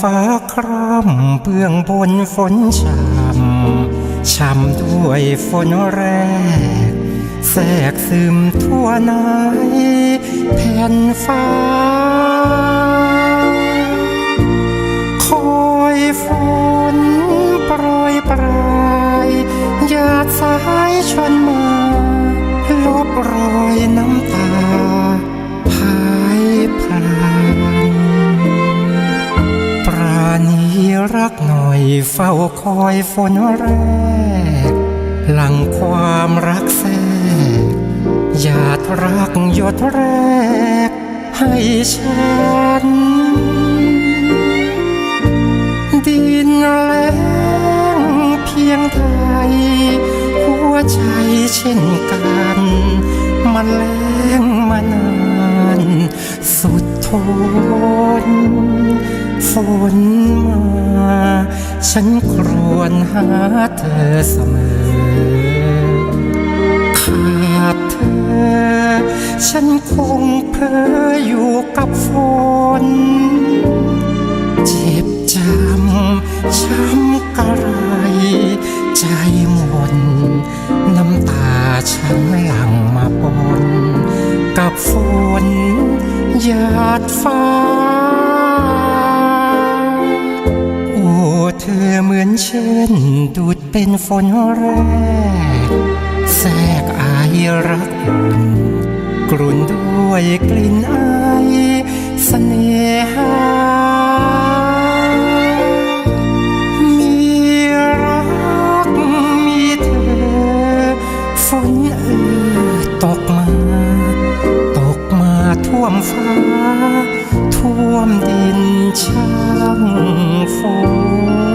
ฟ้าคร่ำเบื้องบนฝนช่ำช่ำด้วยฝนแรก แทรกซึมทั่วในแผ่นฟ้า รักหน่อยเฝ้าคอยฝนแรก หลังความรักแทรกหยาดรักหยดแรก ให้ฉัน ดินแล้งเพียงไทย หัวใจเช่นกัน มันแล้งมานาน สุดทน ฝนมา ฉันครวญหาเธอเสมอ ขาดเธอ ฉันคงเพ้ออยู่กับฝน เจ็บจำช้ำกระไร ใจหมนน้ำตาฉันหลั่งมาปนกับฝนหยาดฟ้า มือนเช่นดูดเป็นฝนแรก แทรกอายรักกลุ่นด้วยกลิ่นอายเสน่หามีรักมีเธอ ฝนเอ่อตกมา ตกมาท่วมฟ้า ท่วมดินช่างฝน